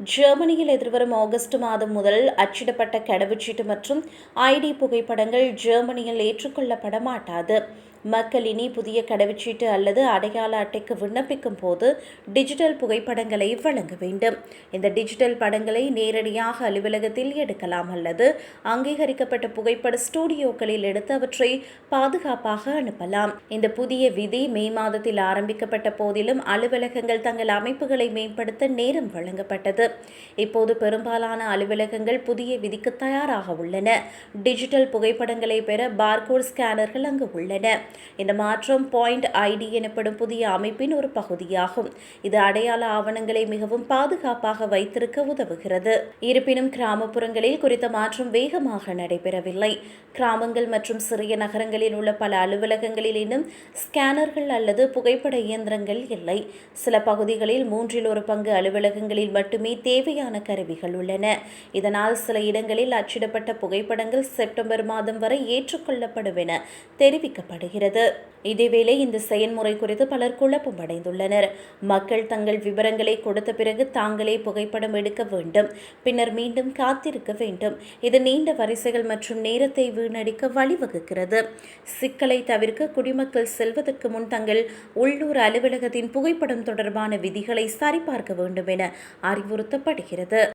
ஜெர்மனியில் எதிர்வரும் ஆகஸ்ட் மாதம் முதல் அச்சிடப்பட்ட கடவுச்சீட்டு மற்றும் ஐடி புகைப்படங்கள் ஜெர்மனியில் ஏற்றுக்கொள்ளப்பட மாட்டாது. மக்கள் இனி புதிய கடவுச்சீட்டு அல்லது அடையாள அட்டைக்கு விண்ணப்பிக்கும் போது டிஜிட்டல் புகைப்படங்களை வழங்க வேண்டும். இந்த டிஜிட்டல் படங்களை நேரடியாக அலுவலகத்தில் எடுக்கலாம் அல்லது அங்கீகரிக்கப்பட்ட புகைப்பட ஸ்டூடியோக்களில் எடுத்து அவற்றை பாதுகாப்பாக அனுப்பலாம். இந்த புதிய விதி மே மாதத்தில் ஆரம்பிக்கப்பட்ட போதிலும் அலுவலகங்கள் தங்கள் அமைப்புகளை மேம்படுத்த நேரம் வழங்கப்பட்டது. இப்போது பெரும்பாலான அலுவலகங்கள் புதிய விதிக்கு தயாராக உள்ளன. டிஜிட்டல் புகைப்படங்களை பெற பார்கோட் ஸ்கேனர்கள் அங்கு உள்ளன. இந்த மாற்றம் பாயிண்ட் ஐடி எனப்படும் புதிய அமைப்பின் ஒரு பகுதியாகும். இது அடையாள ஆவணங்களை மிகவும் பாதுகாப்பாக வைத்திருக்க உதவுகிறது. இருப்பினும் கிராமப்புறங்களில் குறித்த மாற்றம் வேகமாக நடைபெறவில்லை. கிராமங்கள் மற்றும் சிறிய நகரங்களில் உள்ள பல அலுவலகங்களில் இன்னும் ஸ்கேனர்கள் அல்லது புகைப்பட இயந்திரங்கள் இல்லை. சில பகுதிகளில் மூன்றில் ஒரு பங்கு அலுவலகங்களில் மட்டுமே தேவையான கருவிகள் உள்ளன. இதனால் சில இடங்களில் அச்சிடப்பட்ட புகைப்படங்கள் செப்டம்பர் மாதம் வரை ஏற்றுக்கொள்ளப்படும் என தெரிவிக்கப்படுகிறது. வருகிறது இதேவேளை இந்த செயல்முறை குறித்து பலர் குழப்பம் அடைந்துள்ளனர். மக்கள் தங்கள் விவரங்களை கொடுத்த பிறகு தாங்களே புகைப்படம் எடுக்க வேண்டும். பின்னர் மீண்டும் காத்திருக்க வேண்டும். இது நீண்ட வரிசைகள் மற்றும் நேரத்தை வீணடிக்க வழிவகுக்கிறது. சிக்கலை தவிர்க்க குடிமக்கள் செல்வதற்கு முன் தங்கள் உள்ளூர் அலுவலகத்தின் புகைப்படம் தொடர்பான விதிகளை சரிபார்க்க வேண்டும் என அறிவுறுத்தப்படுகிறது.